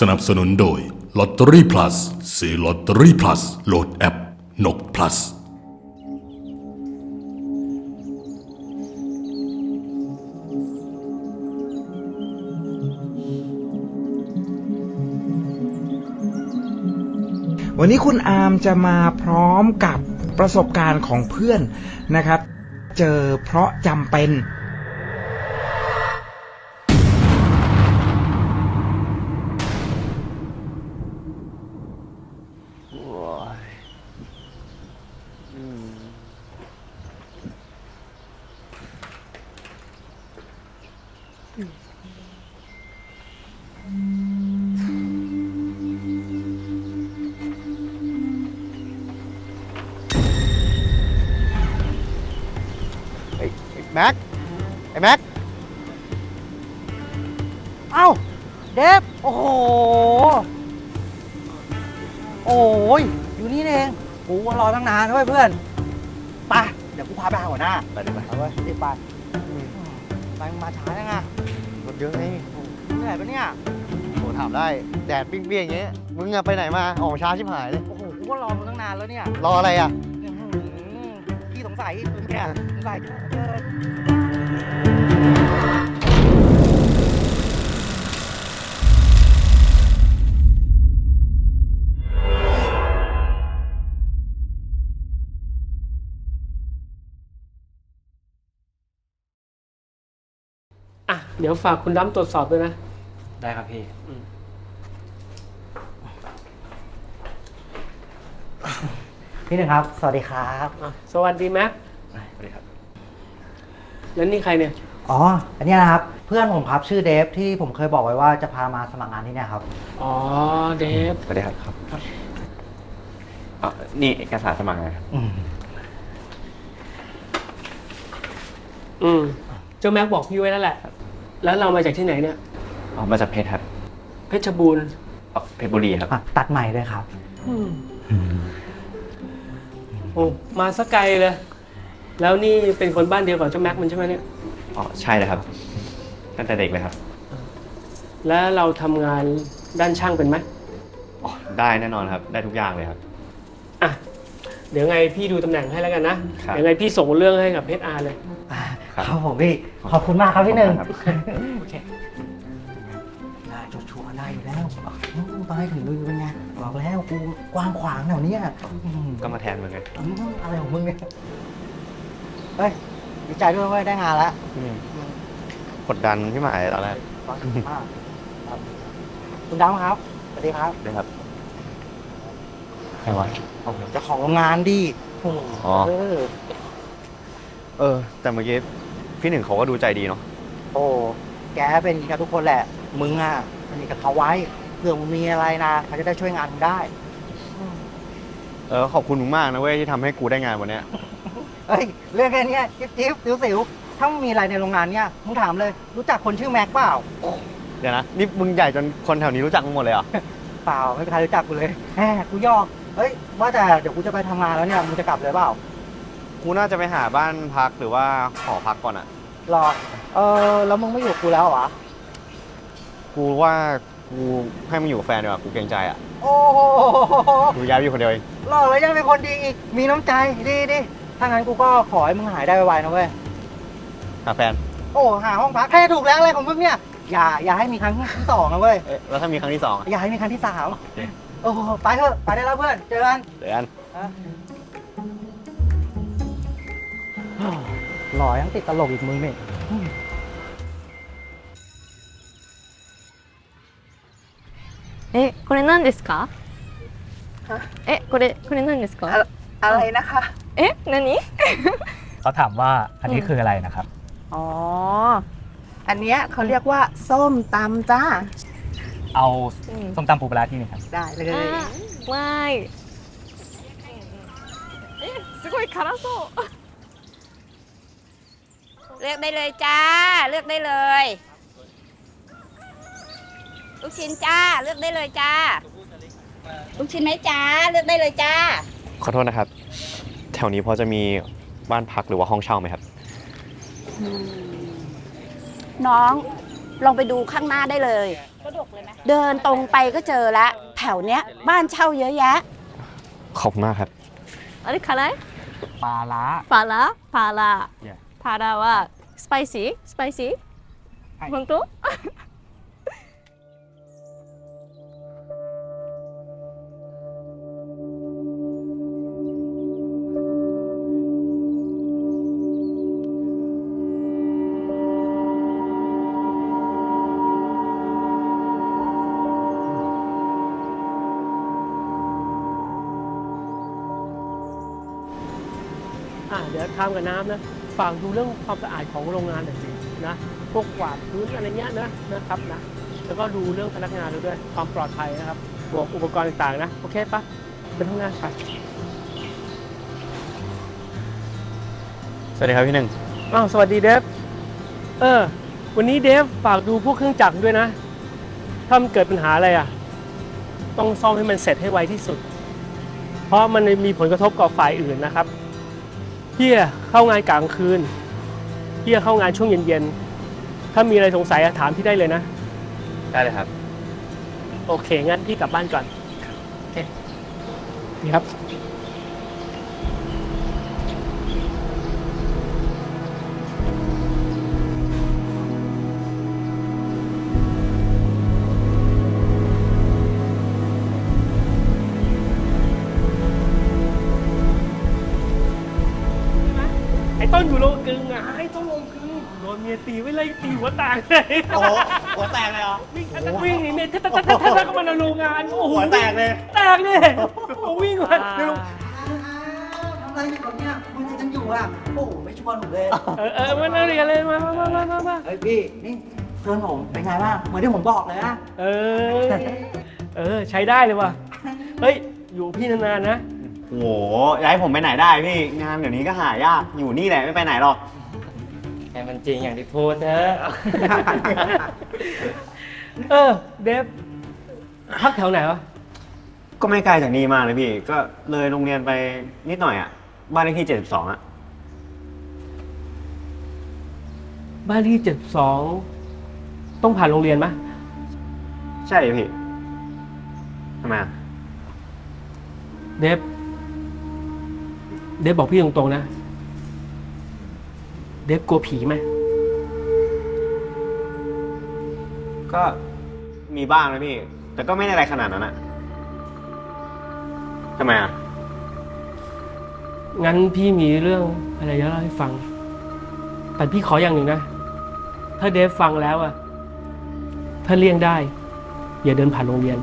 สนับสนุนโดยลอตเตอรี่พลัสซื้อลอตเตอรี่พลัสโหลดแอปนกพลัสวันนี้คุณอาร์มจะมาพร้อมกับประสบการณ์ของเพื่อนนะครับ เจอเพราะจำเป็น ไอ้ไอ้แม็ก ไอ้แม็ก เอ้า เดฟ โอ้โห โอ้ย อยู่นี่เองกูว่ารอตั้งนานด้วยเพื่อนไปเดี๋ยวกูพาไปหาหัวหน้าไปเลยไป เอาไว้รีบไปไปมึงมาช้ายังไง รถเยอะไงเหนื่อยปะเนี่ย โหถามได้ แดดปิ้งเปี้ยงอย่างเงี้ย มึงอะไปไหนมา ออกช้าชิบหายเลย โอ้โห กูก็รอมึงตั้งนานแล้วเนี่ยรออะไรอะอื้อหือพี่สงสัยมึงเนี่ยสงสัยเออ ดี๋ยวฝากคุณดำตรวจสอบด้วยนะ ได้ครับพี่ พี่หนึ่งครับ สวัสดีครับ อะสวัสดีแม็กสวัสดีครับ แล้วนี่ใครเนี่ย อ๋อ อันเนี้ยนะครับ เพื่อนผมครับชื่อเดฟที่ผมเคยบอกไว้ว่าจะพามาสมัครงานที่เนี่ยครับ อ๋อ เดฟ สวัสดีครับครับอ๋อนี่เอกสารสมัครงานครับ อืม อืม เจ้าแม็กบอกพี่ไว้แล้วแหละ แล้วเรามาจากที่ไหนเนี่ยอ๋อมาจากเพชรครับเพชรบูรณ์อ๋อเพชรบุรีครับ อะตัดใหม่เลยครับอืมโอ้มาสักไกลเลย แล้วนี่เป็นคนบ้านเดียวกับเจ้าแม็กมันใช่ไหมเนี่ย อ๋อ ใช่เลยครับ ตั้งแต่เด็กเลยครับ แล้วเราทำงานด้านช่างเป็นไหมอ๋อ ได้แน่นอนครับ ได้ทุกอย่างเลยครับ อะ เดี๋ยวไงพี่ดูตำแหน่งให้แล้วกันนะครับ เดี๋ยวไงพี่ส่งเรื่องให้กับเพชรอาร์เลย ครับ ครับผมพี่ ขอบคุณมากครับพี่หนึ่งครับ โอเคได้ชัวร์ๆได้อยู่แล้วอืมตอนให้ถึงมือเป็นไงบอกแล้วกูกว้างขวางแถวเนี้ยอืมก็มาแทนเหมือนกันอืมอะไรของมึงเนี่ยเฮ้ยดีใจด้วยเว้ยได้งานแล้ว กดดันพี่หมายตอนแรกขอบคุณมากครับคุณดำครับ สวัสดีครับได้ครับ ใครวะโอ้โหเจ้าของโรงงานดิโอ้โหอ๋อ เออ เออ แต่เมื่อกี้ พี่หนึ่งเขาก็ดูใจดีเนาะโอ้แกเป็นอย่างนี้กับทุกคนแหละ มึงอะสนิทกับเขาไว้เผื่อมึงมีอะไรนะเขาจะได้ช่วยงานมึงได้ เออขอบคุณมึงมากนะเว้ยที่ทำให้กูได้งานวันเนี้ยเฮ้ยเรื่องแค่เนี้ยจิ๊บจิ๊บสิวสิวถ้ามึงมีอะไรในโรงงานเนี้ยมึงถามเลย รู้จักคนชื่อแม็กเปล่าเดี๋ยวนะนี่มึงใหญ่จนคนแถวนี้รู้จักมึงหมดเลยเหรอเปล่าไม่มีใครรู้จักกูเลยแหมกูยอกเฮ้ยว่าแต่เดี๋ยวกูจะไปทำงานแล้วเนี่ยมึงจะกลับเลยเปล่า กูน่าจะไปหาบ้านพักหรือว่าหอพักก่อนอะ รอเออแล้วมึงไม่อยู่กับกูแล้วเหรอกูว่ากูให้มึงอยู่กับแฟนดีกว่ากูเกรงใจอะโอ้โหกูย้ายไปอยู่คนเดียวเองหล่อแล้วยังเป็นคนดีอีกมีน้ำใจดีดีถ้างั้นกูก็ขอให้มึงหายได้ไวๆนะเว้ยหาแฟนโอ้หาห้องพักให้ถูกแล้วอะไรของมึงเนี่ยอย่าอย่าให้มีครั้งที่สองนะเว้ยเอ๊ะแล้วถ้ามีครั้งที่สองอะอย่าให้มีครั้งที่สามโอ้โหไปเถอะไปได้แล้วเพื่อนเจอกัน เดี๋ยวกัน หล่อยังติดตลกอีกมึงนี่ え、これ何ですかえ、これ、これ何ですか อะไรนะคะ え、何 เขาถามว่าอันนี้คืออะไรนะครับ อ๋อ อันเนี้ยเขาเรียกว่า ส้มตำจ้า เอา うん ส้มตำปูปลาร้าที่หนึงครับ ได้เลย あーわーい。え、すごい辛そう。 เลือกได้เลยจ้า เลือกได้เลย ลูกชิ้นจ้า เลือกได้เลยจ้า ลูกชิ้นไหมจ้า เลือกได้เลยจ้า ขอโทษนะครับ แถวนี้พอจะมีบ้านพักหรือว่าห้องเช่าไหมครับ น้องลองไปดูข้างหน้าได้เลย เดินตรงไปก็เจอละแถวเนี้ย บ้านเช่าเยอะแยะ ขอบคุณมากครับ あれ辛い ปลาล้า パラパラ Yeah. パラはスパイシー？スパイシー？はい。本当？ อะเดี๋ยวทำกับน้ำนะฝากดูเรื่องความสะอาดของโรงงานหน่อยสินะพวกกวาดพื้นอะไรเงี้ยนะนะครับนะแล้วก็ดูเรื่องพนักงานเราด้วยความปลอดภัยนะครับบวกอุปกรณ์ต่างๆนะโอเคปะเป็นทำงานไปสวัสดีครับพี่หนึ่งอ้าวสวัสดีเดฟเออ วันนี้เดฟฝากดูพวกเครื่องจักรด้วยนะ ถ้ามันเกิดปัญหาอะไรอะ ต้องซ่อมให้มันเสร็จให้ไวที่สุด เพราะมันมีผลกระทบกับฝ่ายอื่นนะครับ พี่อะเข้างานกลางคืนพี่อะเข้างานช่วงเย็นๆ ถ้ามีอะไรสงสัยอะถามพี่ได้เลยนะ ได้เลยครับ โอเค งั้นพี่กลับบ้านก่อน โอเค นี่ครับ โดนเมียตีไว้เลยตีหัวแตกเลยโอ้โหหัวแตกเลยเหรอ วิ่งทักวิ่งหนีเมียทักทักทักทักทักเข้ามาในโรงงานโอ้โหหัวแตกเลย แตกเลยวิ่งมาในโรงทำอะไรอยู่เนี่ยมึงยังอยู่อะ โอ้โหไม่ชวนผมเลยเออเออมาเรียนเลยมามามามามาเฮ้ยพี่นี่เพื่อนผมเป็นไงบ้างเหมือนที่ผมบอกเลยนะเออเออใช้ได้เลยว่ะเฮ้ยอยู่กับพี่นานๆนะโอ้โหจะให้ผมไปไหนได้พี่งานเดี๋ยวนี้ก็หายากอยู่นี่แหละไม่ไปไหนหรอก ให้มันจริงอย่างที่พูดเถอะเออ เดฟพักแถวไหนวะก็ไม่ไกลจากนี่มากเลยพี่ ก็เลยโรงเรียนไปนิดหน่อยอะ บ้านเลขที่ 72อะ บ้านที่เจ็ดสองต้องผ่านโรงเรียนไหมใช่พี่ทำไมอะเดฟเดฟบอกพี่ตรงๆนะ เดฟกลัวผีไหม ก็มีบ้างนะพี่ แต่ก็ไม่ได้อะไรขนาดนั้นอะทำไมอะงั้นพี่มีเรื่องอะไรจะเล่าให้ฟัง แต่พี่ขออย่างหนึ่งนะ ถ้าเดฟฟังแล้วอะถ้าเลี่ยงได้ อย่าเดินผ่านโรงเรียน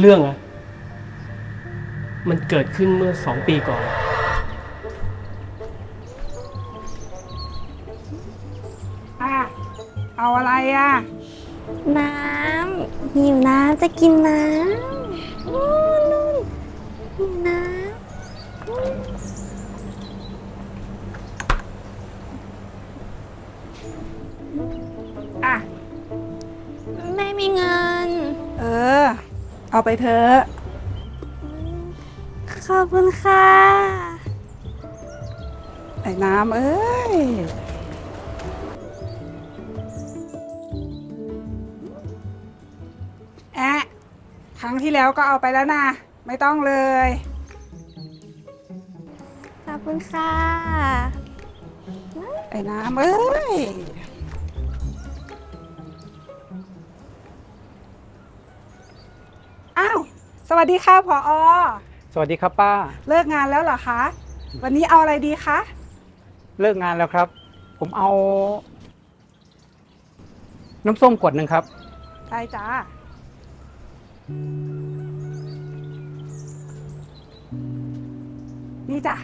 เรื่องอะมันเกิดขึ้นเมื่อสองปีก่อน น้ำหิวน้ำจะกินน้ำนู่นนู่นหิวน้อะำไม่มีเงิน เออ เอาไปเถอะขอบคุณค่ะ ไอ้น้ำเอ้ย ที่แล้วก็เอาไปแล้วนะ ไม่ต้องเลย ขอบคุณค่ะไอ้น้ำเอ้ย อ้าว สวัสดีค่ะผออสวัสดีครับป้า เลิกงานแล้วเหรอคะ วันนี้เอาอะไรดีคะ เลิกงานแล้วครับ ผมเอา น้ำส้มขวดหนึ่งครับ ได้จ้า นี่จ้ะ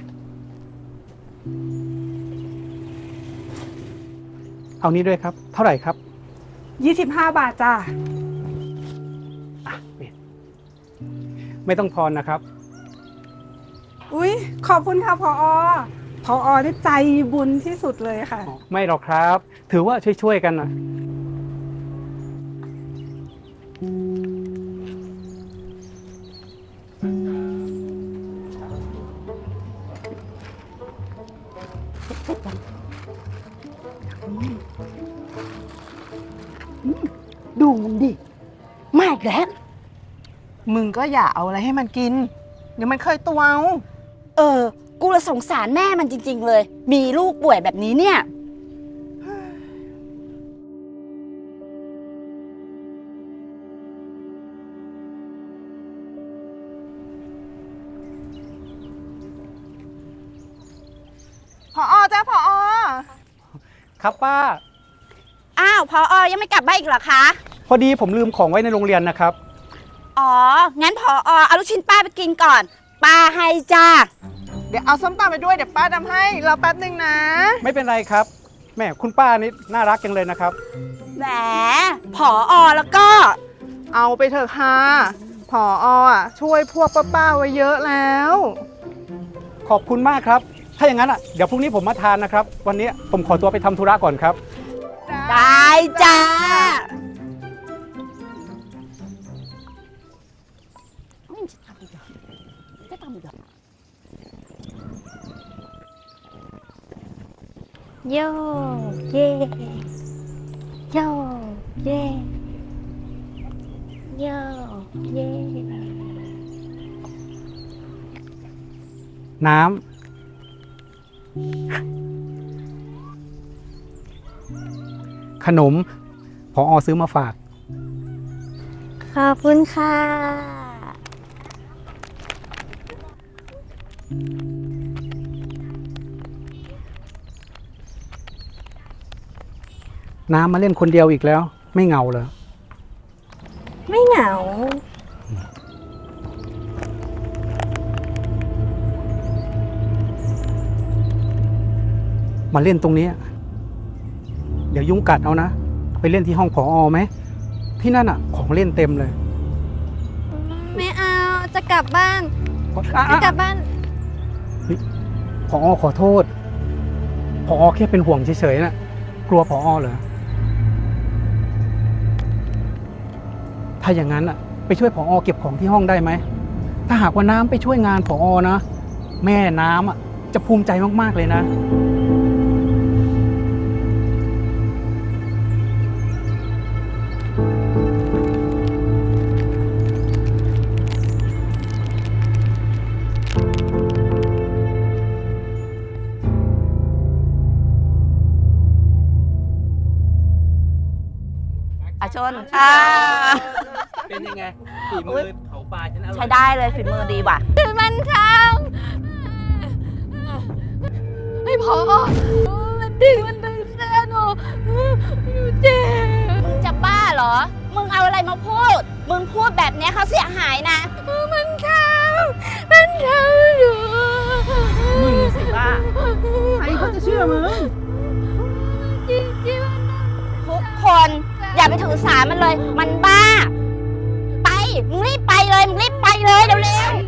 เอานี้ด้วยครับ เท่าไหร่ครับ 25 บาทจ้าไม่ต้องทอนนะครับ อุ๊ย ขอบคุณค่ะพออพออนี่ใจบุญที่สุดเลยค่ะ ไม่หรอกครับ ถือว่าช่วยๆกันนะ ดูมันดิมาอีกแล้ว มึงก็อย่าเอาอะไรให้มันกิน เดี๋ยวมันเคยตัวเอา เออ กูละสงสารแม่มันจริง ๆ เลย มีลูกป่วยแบบนี้เนี่ย ครับป้า อ้าวพออยังไม่กลับบ้านอีกเหรอคะ พอดีผมลืมของไว้ในโรงเรียนนะครับ อ๋อ งั้นพออเอาลูกชิ้นป้าไปกินก่อน ป้าให้จ้า เดี๋ยวเอาส้มตำไปด้วยเดี๋ยวป้าทำให้รอแป๊บหนึ่งนะ ไม่เป็นไรครับแหม่คุณป้านี่น่ารักจังเลยนะครับ แหมพออแล้วก็ เอาไปเถอะค่ะพออะช่วยพวกป้าๆไว้เยอะแล้ว ขอบคุณมากครับ ถ้าอย่างนั้นอะเดี๋ยวพรุ่งนี้ผมมาทานนะครับ วันนี้ผมขอตัวไปทำธุระก่อนครับ ได้จ้า โยเย่โยเย่โยเย่น้ำ ขนมพออซื้อมาฝาก ขอบคุณค่ะ น้ำมาเล่นคนเดียวอีกแล้ว ไม่เหงาเหรอ มาเล่นตรงนี้ เดี๋ยวยุงกัดเอานะ ไปเล่นที่ห้องผออไหม ที่นั่นอะ ของเล่นเต็มเลยไม่เอาจะกลับบ้านอะจะอะกลับบ้านผอขอโทษผอแค่เป็นห่วงเฉยๆน่ะ กลัวผอเหรอ ถ้าอย่างนั้นอะ ไปช่วยผอเก็บของที่ห้องได้ไหม ถ้าหากว่าน้ำไปช่วยงานผอนะ แม่น้ำอะจะภูมิใจมากๆเลยนะ อาชนอ่าเป็นยังไงฝีมือเขาปลาฉันอร่อยใช้ได้เลยฝีมือดีว่ะมันทำไม่พอมันดึงมันดึงเสื้อหนูหนูเจ็บมึงจะบ้าเหรอ มึงเอาอะไรมาพูด มึงพูดแบบเนี้ยเขาเสียหายนะ มันทำมันทำหนูมึงสิบ้าใครเขาจะเชื่อมึงจริงจริงทุกคน อย่าไปถือสามันเลย มันบ้า ไป มึงรีบไปเลย มึงรีบไปเลยเร็วๆ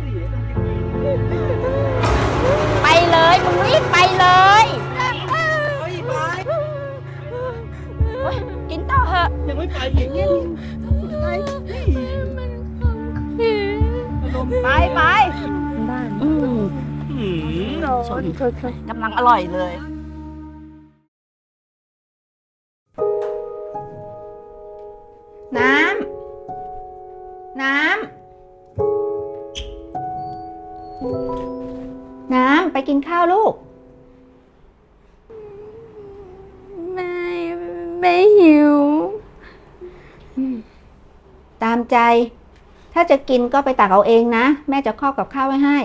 ไปเลย มึงรีบไปเลยโอ๊ยกินต่อเหอะ ยังไม่ไปอีกเนี่ยไปไปอืมอืมชนกำลังอร่อยเลย ใจ ถ้าจะกินก็ไปตักเอาเองนะ แม่จะครอบกับข้าวไว้ให้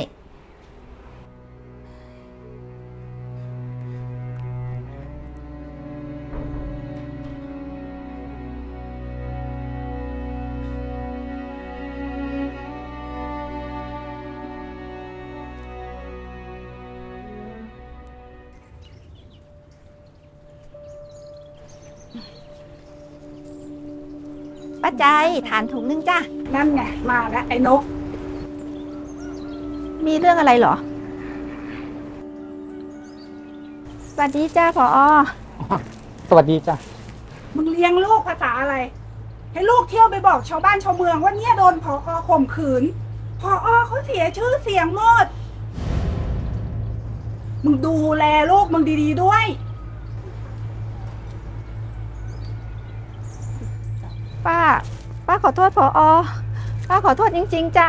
ใจทานถุงนึงจ้ะ นั่นไงมาแล้วไอ้นก มีเรื่องอะไรเหรอ สวัสดีจ้าพออสวัสดีจ้ะมึงเลี้ยงลูกภาษาอะไร ให้ลูกเที่ยวไปบอกชาวบ้านชาวเมืองว่าเนี่ยโดนพออข่มขืนพออเขาเสียชื่อเสียงหมด มึงดูแลลูกมึงดีๆด้วย ป้า ป้าขอโทษพออป้าขอโทษจริง ๆจ้ะ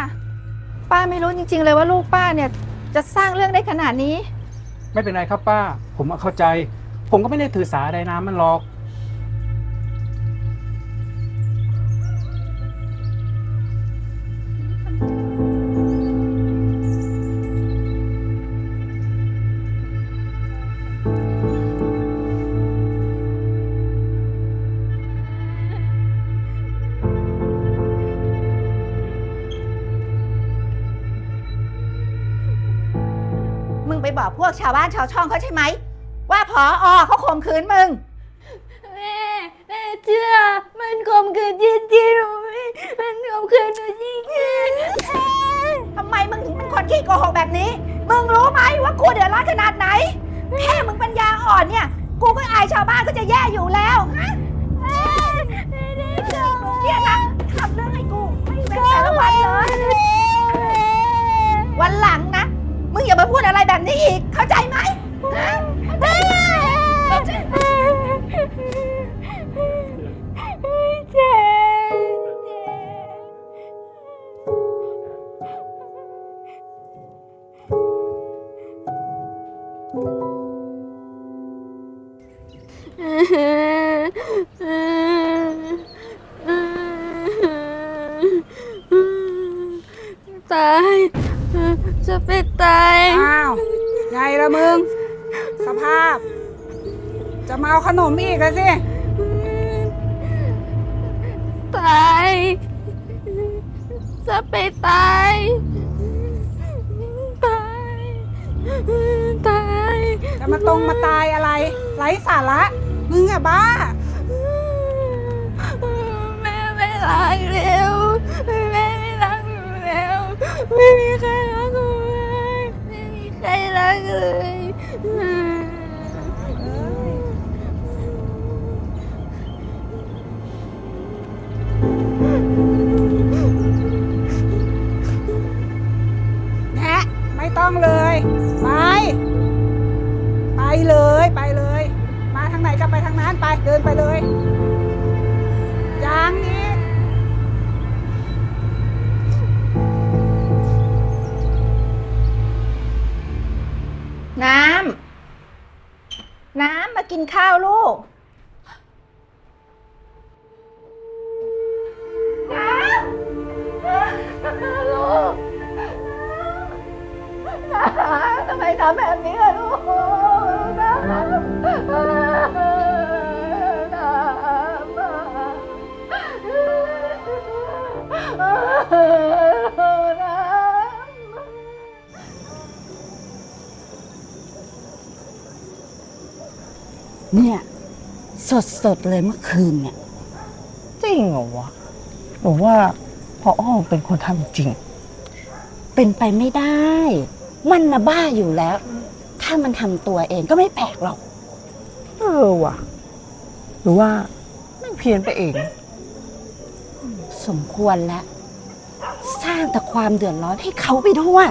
ป้าไม่รู้จริง ๆ เลยว่าลูกป้าเนี่ย จะสร้างเรื่องได้ขนาดนี้ ไม่เป็นไรครับป้า ผมเข้าใจ ผมก็ไม่ได้ถือสาใดน้ำมันหรอก มึงไปบอกพวกชาวบ้านชาวช่องเขาใช่ไหม ว่าพออเขาข่มขืนมึง แม่แม่เชื่อ มันข่มขืนจริงๆหนูไม่มันข่มขืนหนูจริงทำไมมึงถึงเป็นคนขี้โกหกแบบนี้ มึงรู้ไหมว่ากูเดือดร้อนขนาดไหน แค่มึงปัญญาอ่อนเนี่ย กูก็อายชาวบ้านก็จะแย่อยู่แล้วฮะเนี่ยนะทำเรื่องให้กูไม่เป็นแต่ละวันเลย วันหลังนะมึ งอย่ามาพูดอะไรแบบนี้อีก เข้าใจไหมฮะ ขนมอีกแล้วสิ ตาย จะไปตาย ตาย ตาย จะมาตรงมาตายอะไร ไร้สาระ มึงอะบ้า ทำไมทำแบบนี้อะลูกน้ำน้ำน้ำเนี่ย สดสดๆเลยเมื่อคืนเนี่ย จริงเหรอวะหนูว่าพออ้อเป็นคนทำจริง เป็นไปไม่ได้ มันนะบ้าอยู่แล้ว ถ้ามันทำตัวเองก็ไม่แปลกหรอก เออว่ะ หรือว่าไม่งเพี้ยนไปเอง สมควรแล้ว สร้างแต่ความเดือดร้อนให้เขาไปทั่วมั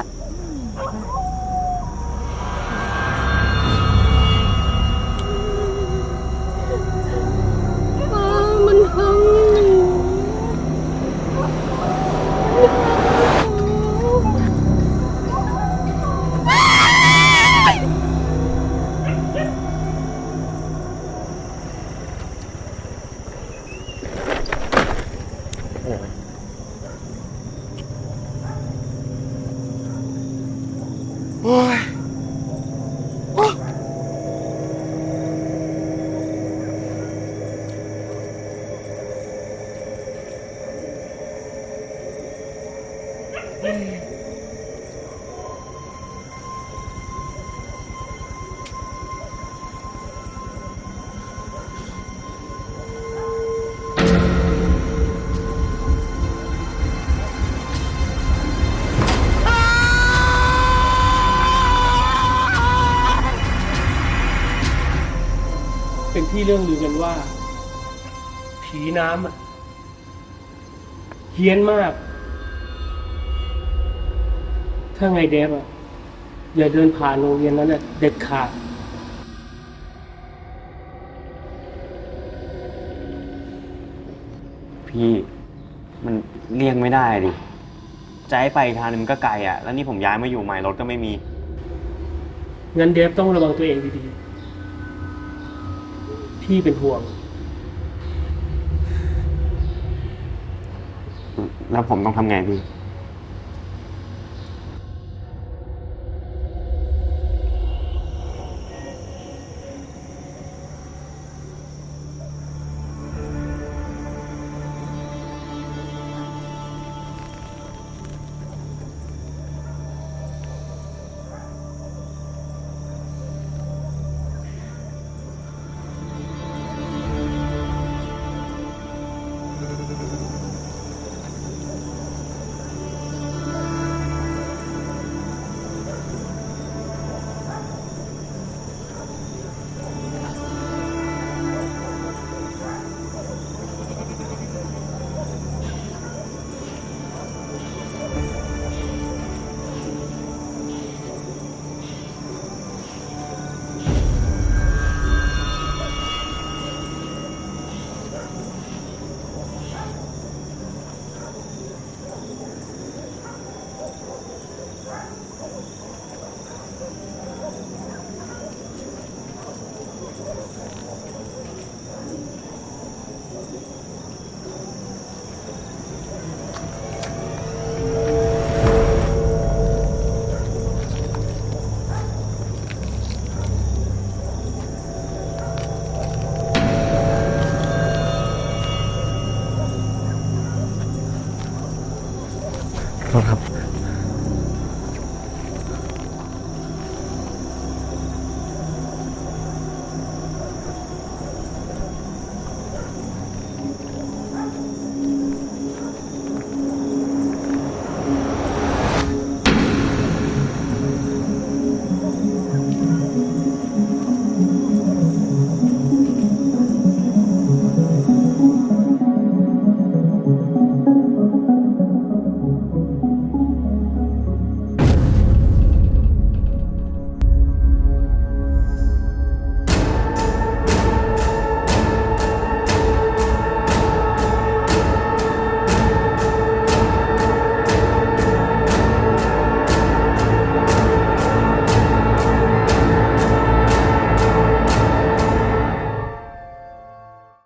เป็นที่เรื่องลือกันว่า ผีน้ำอะเฮี้ยนมาก ถ้าไงเดฟอะอย่าเดินผ่านโรงเรียนนั้นอะเด็ดขาดผีพี่มันเลี่ยงไม่ได้ดิจะให้ไปอีกทางนึงมันก็ไกลอะ แล้วนี่ผมย้ายมาอยู่ใหม่รถก็ไม่มี งั้นเดฟต้องระวังตัวเองดีๆ พี่เป็นห่วง แล้วผมต้องทำไงพี่ก